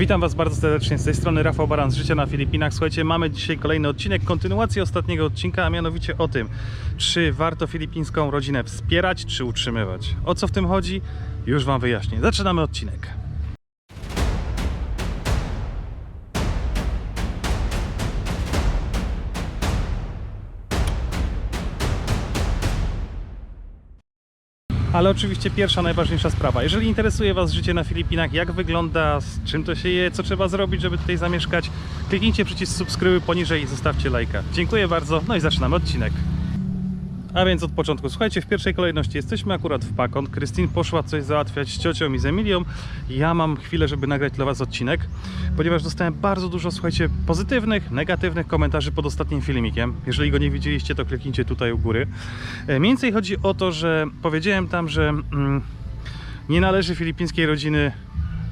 Witam Was bardzo serdecznie z tej strony Rafał Baran z Życia na Filipinach. Słuchajcie, mamy dzisiaj kolejny odcinek, kontynuację ostatniego odcinka, a mianowicie o tym, czy warto filipińską rodzinę wspierać, czy utrzymywać. O co w tym chodzi? Już Wam wyjaśnię. Zaczynamy odcinek. Ale oczywiście pierwsza, najważniejsza sprawa. Jeżeli interesuje Was życie na Filipinach, jak wygląda, z czym to się je, co trzeba zrobić, żeby tutaj zamieszkać, kliknijcie przycisk subskrybuj poniżej i zostawcie lajka. Dziękuję bardzo, no i zaczynamy odcinek. A więc od początku. Słuchajcie, w pierwszej kolejności jesteśmy akurat w Pakon. Krystyn poszła coś załatwiać z ciocią i z Emilią. Ja mam chwilę, żeby nagrać dla Was odcinek, ponieważ dostałem bardzo dużo, słuchajcie, pozytywnych, negatywnych komentarzy pod ostatnim filmikiem. Jeżeli go nie widzieliście, to kliknijcie tutaj u góry. E, Mniej więcej chodzi o to, że powiedziałem tam, że mm, nie należy filipińskiej rodziny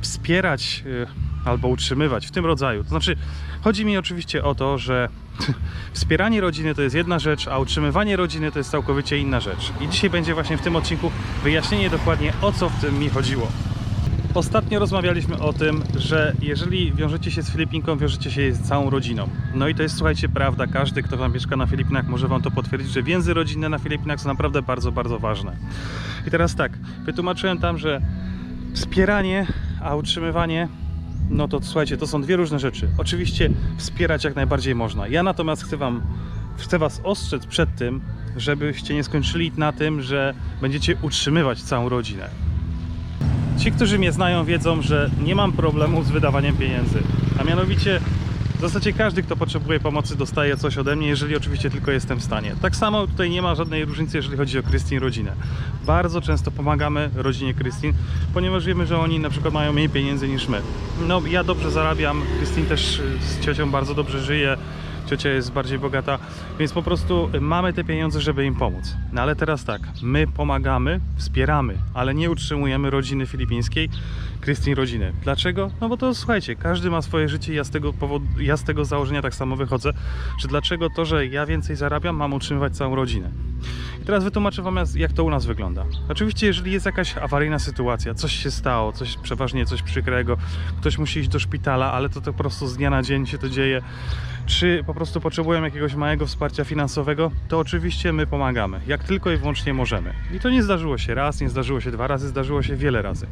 wspierać y, albo utrzymywać w tym rodzaju. To znaczy, chodzi mi oczywiście o to, że wspieranie rodziny to jest jedna rzecz, a utrzymywanie rodziny to jest całkowicie inna rzecz. I dzisiaj będzie właśnie w tym odcinku wyjaśnienie dokładnie o co w tym mi chodziło. Ostatnio rozmawialiśmy o tym, że jeżeli wiążecie się z Filipinką, wiążecie się z całą rodziną. No i to jest, słuchajcie, prawda. Każdy, kto tam mieszka na Filipinach, może Wam to potwierdzić, że więzy rodzinne na Filipinach są naprawdę bardzo, bardzo ważne. I teraz tak, wytłumaczyłem tam, że wspieranie, a utrzymywanie, no to słuchajcie, to są dwie różne rzeczy. Oczywiście wspierać jak najbardziej można. Ja natomiast chcę Wam, chcę Was ostrzec przed tym, żebyście nie skończyli na tym, że będziecie utrzymywać całą rodzinę. Ci, którzy mnie znają, wiedzą, że nie mam problemu z wydawaniem pieniędzy. A mianowicie w zasadzie każdy, kto potrzebuje pomocy, dostaje coś ode mnie, jeżeli oczywiście tylko jestem w stanie. Tak samo tutaj nie ma żadnej różnicy, jeżeli chodzi o Krystyn rodzinę. Bardzo często pomagamy rodzinie Krystyn, ponieważ wiemy, że oni na przykład mają mniej pieniędzy niż my. No, ja dobrze zarabiam, Krystyn też z ciocią bardzo dobrze żyje, ciocia jest bardziej bogata, więc po prostu mamy te pieniądze, żeby im pomóc. No ale teraz tak, my pomagamy, wspieramy, ale nie utrzymujemy rodziny filipińskiej, Krystyn rodziny. Dlaczego? No bo to słuchajcie, każdy ma swoje życie i ja z tego powodu, ja z tego założenia tak samo wychodzę, że dlaczego to, że ja więcej zarabiam, mam utrzymywać całą rodzinę. I teraz wytłumaczę Wam, jak to u nas wygląda. Oczywiście, jeżeli jest jakaś awaryjna sytuacja, coś się stało, coś przeważnie coś przykrego, ktoś musi iść do szpitala, ale to, to po prostu z dnia na dzień się to dzieje, czy po prostu potrzebują jakiegoś małego wsparcia finansowego, to oczywiście my pomagamy, jak tylko i wyłącznie możemy. I to nie zdarzyło się raz, nie zdarzyło się dwa razy, zdarzyło się wiele razy.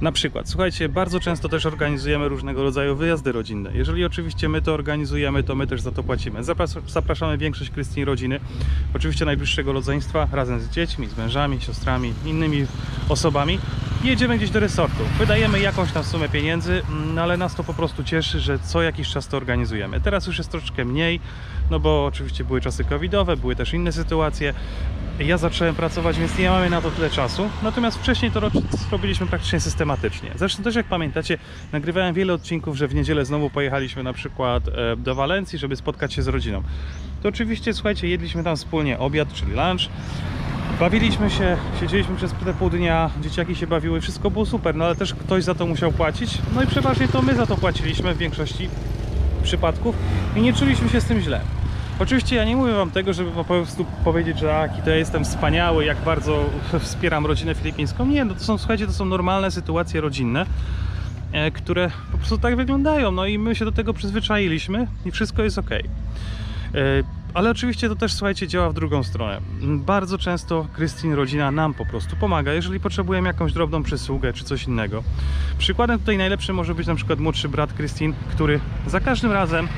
Na przykład, słuchajcie, bardzo często też organizujemy różnego rodzaju wyjazdy rodzinne. Jeżeli oczywiście my to organizujemy, to my też za to płacimy. Zapras- Zapraszamy większość Krystyn rodziny, oczywiście najbliższego rodzeństwa, razem z dziećmi, z mężami, siostrami, innymi osobami. Jedziemy gdzieś do resortu. Wydajemy jakąś tam sumę pieniędzy, mm, ale nas to po prostu cieszy, że co jakiś czas to organizujemy. Teraz już jest troszeczkę mniej, no bo oczywiście były czasy covidowe, były też inne sytuacje. Ja zacząłem pracować, więc nie mamy na to tyle czasu. Natomiast wcześniej to ro- robiliśmy praktycznie systematycznie. Zresztą też jak pamiętacie, nagrywałem wiele odcinków, że w niedzielę znowu pojechaliśmy na przykład e, do Walencji, żeby spotkać się z rodziną. To oczywiście, słuchajcie, jedliśmy tam wspólnie obiad, czyli lunch. Bawiliśmy się, siedzieliśmy przez pół dnia, dzieciaki się bawiły, wszystko było super, no ale też ktoś za to musiał płacić. No i przeważnie to my za to płaciliśmy w większości przypadków i nie czuliśmy się z tym źle. Oczywiście ja nie mówię wam tego, żeby po prostu powiedzieć, że a, jaki to ja jestem wspaniały, jak bardzo wspieram rodzinę filipińską. Nie, no to są, słuchajcie, to są normalne sytuacje rodzinne, e, które po prostu tak wyglądają. No i my się do tego przyzwyczailiśmy i wszystko jest ok. Ale oczywiście to też, słuchajcie, działa w drugą stronę. Bardzo często Krystyn, rodzina nam po prostu pomaga, jeżeli potrzebujemy jakąś drobną przysługę czy coś innego. Przykładem tutaj najlepszy może być na przykład młodszy brat Krystyn, który za każdym razem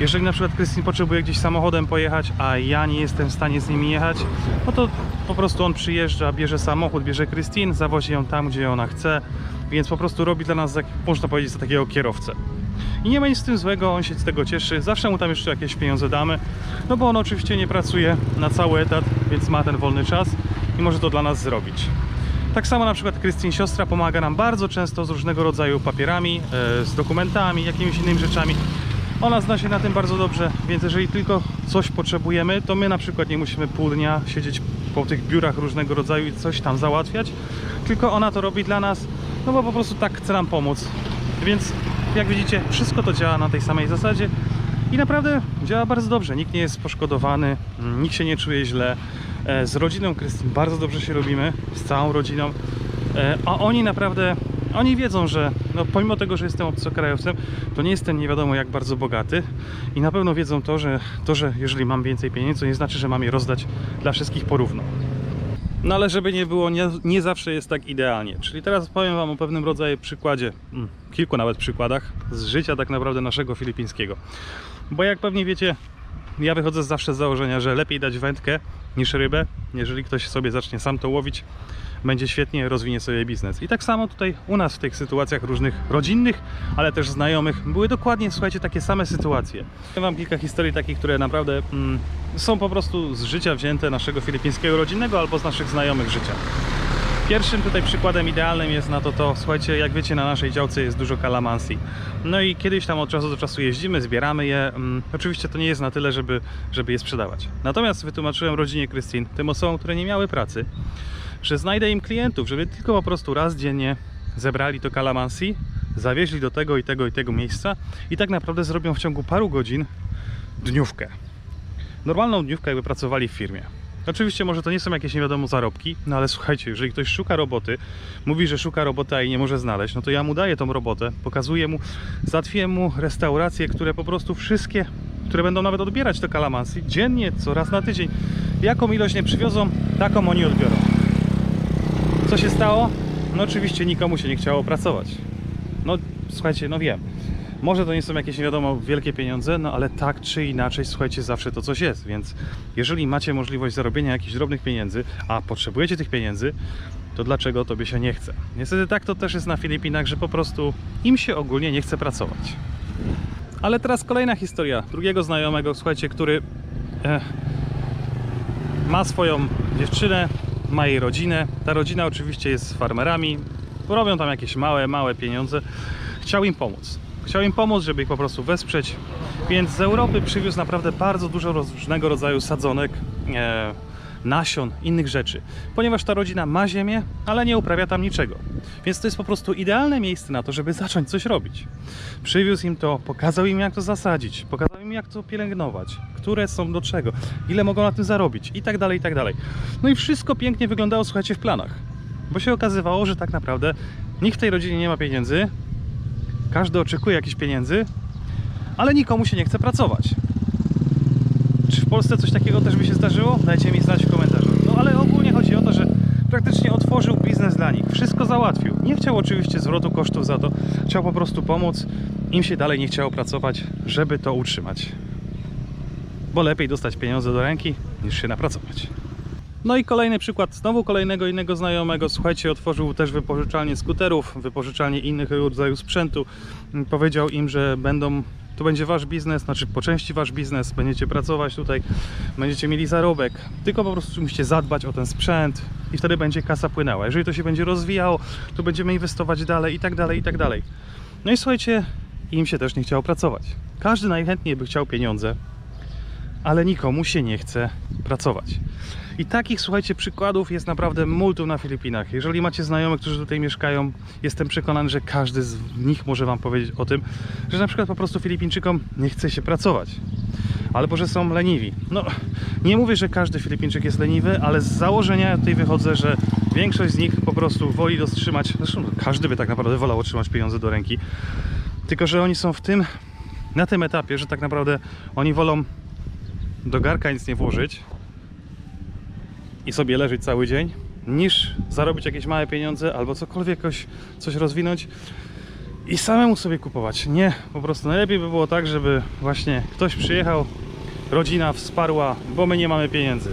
jeżeli na przykład Krystyn potrzebuje gdzieś samochodem pojechać, a ja nie jestem w stanie z nimi jechać, no to po prostu on przyjeżdża, bierze samochód, bierze Krystyn, zawozi ją tam, gdzie ona chce, więc po prostu robi dla nas, można powiedzieć, za takiego kierowcę. I nie ma nic z tym złego, on się z tego cieszy, zawsze mu tam jeszcze jakieś pieniądze damy, no bo on oczywiście nie pracuje na cały etat, więc ma ten wolny czas i może to dla nas zrobić. Tak samo na przykład Krystyn siostra pomaga nam bardzo często z różnego rodzaju papierami, e, z dokumentami, jakimiś innymi rzeczami. Ona zna się na tym bardzo dobrze, więc jeżeli tylko coś potrzebujemy, to my na przykład nie musimy pół dnia siedzieć po tych biurach różnego rodzaju i coś tam załatwiać, tylko ona to robi dla nas, no bo po prostu tak chce nam pomóc. Więc jak widzicie, wszystko to działa na tej samej zasadzie i naprawdę działa bardzo dobrze. Nikt nie jest poszkodowany, nikt się nie czuje źle. E, Z rodziną Krystyn bardzo dobrze się robimy, z całą rodziną. E, A oni naprawdę, oni wiedzą, że no pomimo tego, że jestem obcokrajowcem, to nie jestem nie wiadomo jak bardzo bogaty i na pewno wiedzą to, że to, że jeżeli mam więcej pieniędzy, to nie znaczy, że mam je rozdać dla wszystkich porówno. No ale żeby nie było, nie, nie zawsze jest tak idealnie. Czyli teraz powiem Wam o pewnym rodzaju przykładzie, mm, kilku nawet przykładach z życia tak naprawdę naszego filipińskiego. Bo jak pewnie wiecie, ja wychodzę zawsze z założenia, że lepiej dać wędkę niż rybę. Jeżeli ktoś sobie zacznie sam to łowić, będzie świetnie, rozwinie sobie biznes. I tak samo tutaj u nas w tych sytuacjach różnych rodzinnych, ale też znajomych były dokładnie, słuchajcie, takie same sytuacje. Powiem Wam kilka historii takich, które naprawdę mm, są po prostu z życia wzięte naszego filipińskiego rodzinnego albo z naszych znajomych życia. Pierwszym tutaj przykładem idealnym jest na to to, słuchajcie, jak wiecie, na naszej działce jest dużo kalamansi. No i kiedyś tam od czasu do czasu jeździmy, zbieramy je. Mm, oczywiście to nie jest na tyle, żeby, żeby je sprzedawać. Natomiast wytłumaczyłem rodzinie Krystyn, tym osobom, które nie miały pracy, że znajdę im klientów, żeby tylko po prostu raz dziennie zebrali to kalamansi, zawieźli do tego i tego i tego miejsca i tak naprawdę zrobią w ciągu paru godzin dniówkę. Normalną dniówkę jakby pracowali w firmie. Oczywiście może to nie są jakieś nie wiadomo zarobki, no ale słuchajcie, jeżeli ktoś szuka roboty, mówi, że szuka roboty, a jej nie może znaleźć, no to ja mu daję tą robotę, pokazuję mu, załatwię mu restauracje, które po prostu wszystkie, które będą nawet odbierać to kalamansi dziennie, co raz na tydzień. Jaką ilość nie przywiozą, taką oni odbiorą. Co się stało? No oczywiście nikomu się nie chciało pracować. No słuchajcie, no wiem. Może to nie są jakieś nie wiadomo wielkie pieniądze, no ale tak czy inaczej, słuchajcie, zawsze to coś jest. Więc jeżeli macie możliwość zarobienia jakichś drobnych pieniędzy, a potrzebujecie tych pieniędzy, to dlaczego tobie się nie chce? Niestety tak to też jest na Filipinach, że po prostu im się ogólnie nie chce pracować. Ale teraz kolejna historia drugiego znajomego, słuchajcie, który e, ma swoją dziewczynę, ma jej rodzinę. Ta rodzina oczywiście jest farmerami, robią tam jakieś małe, małe pieniądze. Chciał im pomóc. Chciał im pomóc, żeby ich po prostu wesprzeć. Więc z Europy przywiózł naprawdę bardzo dużo różnego rodzaju sadzonek, e, nasion, innych rzeczy. Ponieważ ta rodzina ma ziemię, ale nie uprawia tam niczego. Więc to jest po prostu idealne miejsce na to, żeby zacząć coś robić. Przywiózł im to, pokazał im jak to zasadzić, pokazał jak to pielęgnować, które są do czego, ile mogą na tym zarobić i tak dalej, i tak dalej. No i wszystko pięknie wyglądało, słuchajcie, w planach. Bo się okazywało, że tak naprawdę nikt w tej rodzinie nie ma pieniędzy, każdy oczekuje jakichś pieniędzy, ale nikomu się nie chce pracować. Czy w Polsce coś takiego też by się zdarzyło? Dajcie mi znać w komentarzu. No ale ogólnie chodzi o to, że praktycznie otworzył załatwił. Nie chciał oczywiście zwrotu kosztów za to. Chciał po prostu pomóc. Im się dalej nie chciało pracować, żeby to utrzymać. Bo lepiej dostać pieniądze do ręki, niż się napracować. No i kolejny przykład znowu kolejnego innego znajomego. Słuchajcie, otworzył też wypożyczalnię skuterów, wypożyczalnię innych rodzajów sprzętu. Powiedział im, że będą to będzie wasz biznes, znaczy po części wasz biznes, będziecie pracować tutaj, będziecie mieli zarobek, tylko po prostu musicie zadbać o ten sprzęt i wtedy będzie kasa płynęła. Jeżeli to się będzie rozwijało, to będziemy inwestować dalej i tak dalej, i tak dalej. No i słuchajcie, im się też nie chciało pracować. Każdy najchętniej by chciał pieniądze, ale nikomu się nie chce pracować. I takich, słuchajcie, przykładów jest naprawdę multum na Filipinach. Jeżeli macie znajomych, którzy tutaj mieszkają, jestem przekonany, że każdy z nich może Wam powiedzieć o tym, że na przykład po prostu Filipińczykom nie chce się pracować. Albo że są leniwi. No, nie mówię, że każdy Filipińczyk jest leniwy, ale z założenia tutaj wychodzę, że większość z nich po prostu woli dostrzymać, zresztą każdy by tak naprawdę wolał otrzymać pieniądze do ręki, tylko że oni są w tym, na tym etapie, że tak naprawdę oni wolą do garka nic nie włożyć i sobie leżeć cały dzień, niż zarobić jakieś małe pieniądze albo cokolwiek jakoś coś rozwinąć i samemu sobie kupować. Nie, po prostu najlepiej by było tak, żeby właśnie ktoś przyjechał, rodzina wsparła, bo my nie mamy pieniędzy,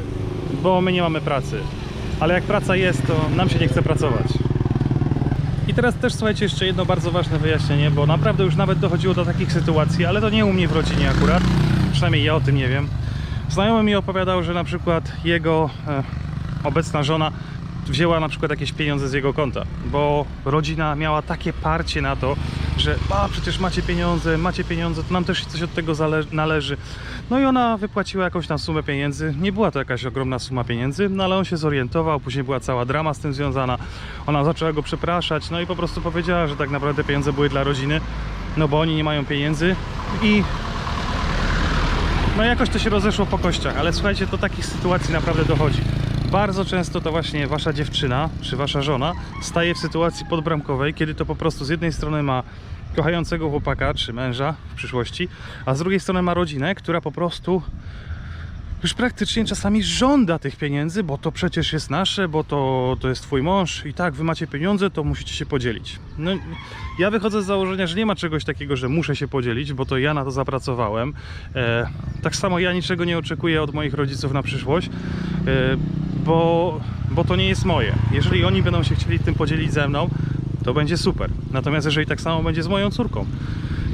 bo my nie mamy pracy. Ale jak praca jest, to nam się nie chce pracować. I teraz też słuchajcie, jeszcze jedno bardzo ważne wyjaśnienie, bo naprawdę już nawet dochodziło do takich sytuacji, ale to nie u mnie w rodzinie akurat, przynajmniej ja o tym nie wiem. Znajomy mi opowiadał, że na przykład jego e, obecna żona wzięła na przykład jakieś pieniądze z jego konta, bo rodzina miała takie parcie na to, że a przecież macie pieniądze, macie pieniądze, to nam też coś od tego należy. No i ona wypłaciła jakąś tam sumę pieniędzy. Nie była to jakaś ogromna suma pieniędzy, no ale on się zorientował, później była cała drama z tym związana. Ona zaczęła go przepraszać, no i po prostu powiedziała, że tak naprawdę pieniądze były dla rodziny, no bo oni nie mają pieniędzy i no jakoś to się rozeszło po kościach, ale słuchajcie, do takich sytuacji naprawdę dochodzi. Bardzo często to właśnie wasza dziewczyna czy wasza żona staje w sytuacji podbramkowej, kiedy to po prostu z jednej strony ma kochającego chłopaka czy męża w przyszłości, a z drugiej strony ma rodzinę, która po prostu już praktycznie czasami żąda tych pieniędzy, bo to przecież jest nasze, bo to, to jest twój mąż i tak, wy macie pieniądze, to musicie się podzielić. No, ja wychodzę z założenia, że nie ma czegoś takiego, że muszę się podzielić, bo to ja na to zapracowałem. E, tak samo ja niczego nie oczekuję od moich rodziców na przyszłość, e, bo, bo to nie jest moje. Jeżeli oni będą się chcieli tym podzielić ze mną, to będzie super. Natomiast jeżeli tak samo będzie z moją córką,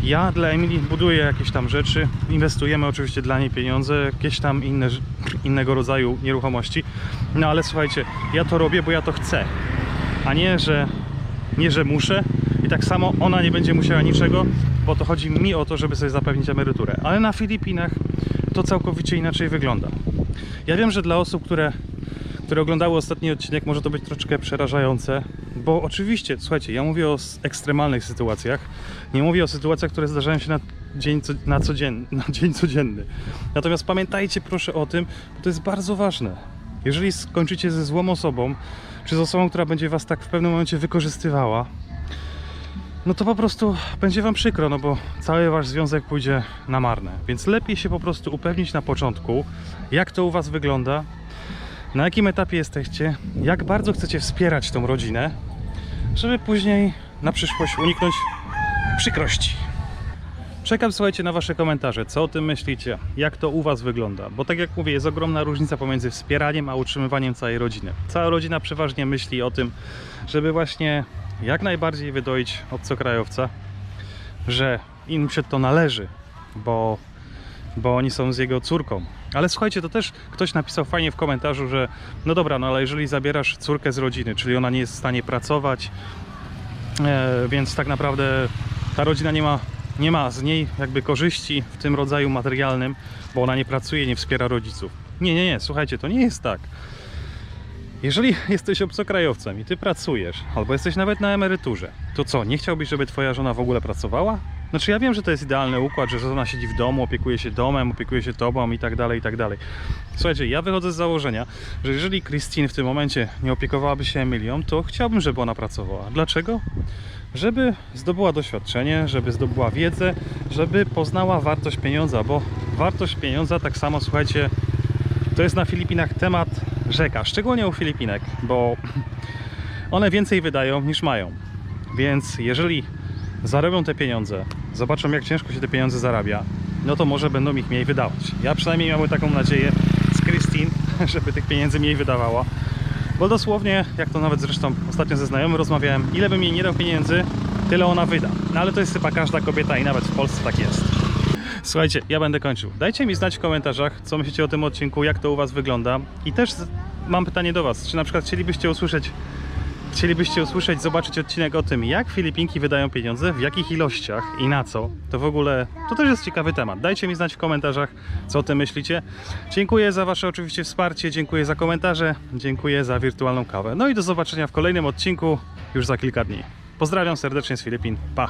ja dla Emilii buduję jakieś tam rzeczy, inwestujemy oczywiście dla niej pieniądze, jakieś tam inne, innego rodzaju nieruchomości. No ale słuchajcie, ja to robię, bo ja to chcę, a nie, że nie, że muszę. I tak samo ona nie będzie musiała niczego, bo to chodzi mi o to, żeby sobie zapewnić emeryturę. Ale na Filipinach to całkowicie inaczej wygląda. Ja wiem, że dla osób, które, które oglądały ostatni odcinek, może to być troszeczkę przerażające, bo oczywiście, słuchajcie, ja mówię o ekstremalnych sytuacjach, nie mówię o sytuacjach, które zdarzają się na dzień, co- na, codzien, na dzień codzienny. Natomiast pamiętajcie proszę o tym, bo to jest bardzo ważne. Jeżeli skończycie ze złą osobą, czy z osobą, która będzie was tak w pewnym momencie wykorzystywała, no to po prostu będzie wam przykro, no bo cały wasz związek pójdzie na marne. Więc lepiej się po prostu upewnić na początku, jak to u was wygląda, na jakim etapie jesteście, jak bardzo chcecie wspierać tą rodzinę, żeby później na przyszłość uniknąć przykrości. Czekam, słuchajcie, na Wasze komentarze. Co o tym myślicie? Jak to u Was wygląda? Bo tak jak mówię, jest ogromna różnica pomiędzy wspieraniem a utrzymywaniem całej rodziny. Cała rodzina przeważnie myśli o tym, żeby właśnie jak najbardziej wydoić obcokrajowca, że im się to należy, bo, bo oni są z jego córką. Ale słuchajcie, to też ktoś napisał fajnie w komentarzu, że no dobra, no ale jeżeli zabierasz córkę z rodziny, czyli ona nie jest w stanie pracować, E, więc tak naprawdę ta rodzina nie ma, nie ma z niej jakby korzyści w tym rodzaju materialnym, bo ona nie pracuje, nie wspiera rodziców. Nie, nie, nie, słuchajcie, to nie jest tak. Jeżeli jesteś obcokrajowcem i ty pracujesz, albo jesteś nawet na emeryturze, to co, nie chciałbyś, żeby twoja żona w ogóle pracowała? Znaczy ja wiem, że to jest idealny układ, że żona siedzi w domu, opiekuje się domem, opiekuje się tobą i tak dalej, i tak dalej. Słuchajcie, ja wychodzę z założenia, że jeżeli Christine w tym momencie nie opiekowałaby się Emilią, to chciałbym, żeby ona pracowała. Dlaczego? Żeby zdobyła doświadczenie, żeby zdobyła wiedzę, żeby poznała wartość pieniądza, bo wartość pieniądza tak samo, słuchajcie, to jest na Filipinach temat rzeka, szczególnie u Filipinek, bo one więcej wydają niż mają. Więc jeżeli zarobią te pieniądze, zobaczą jak ciężko się te pieniądze zarabia, no to może będą ich mniej wydawać. Ja przynajmniej miałem taką nadzieję z Christine, żeby tych pieniędzy mniej wydawała. Bo dosłownie, jak to nawet zresztą ostatnio ze znajomym rozmawiałem, ile bym jej nie dał pieniędzy, tyle ona wyda. No ale to jest chyba każda kobieta i nawet w Polsce tak jest. Słuchajcie, ja będę kończył. Dajcie mi znać w komentarzach, co myślicie o tym odcinku, jak to u Was wygląda. I też mam pytanie do Was, czy na przykład chcielibyście usłyszeć Chcielibyście usłyszeć, zobaczyć odcinek o tym, jak Filipinki wydają pieniądze, w jakich ilościach i na co, to w ogóle to też jest ciekawy temat. Dajcie mi znać w komentarzach, co o tym myślicie. Dziękuję za Wasze oczywiście wsparcie, dziękuję za komentarze, dziękuję za wirtualną kawę. No i do zobaczenia w kolejnym odcinku już za kilka dni. Pozdrawiam serdecznie z Filipin. Pa!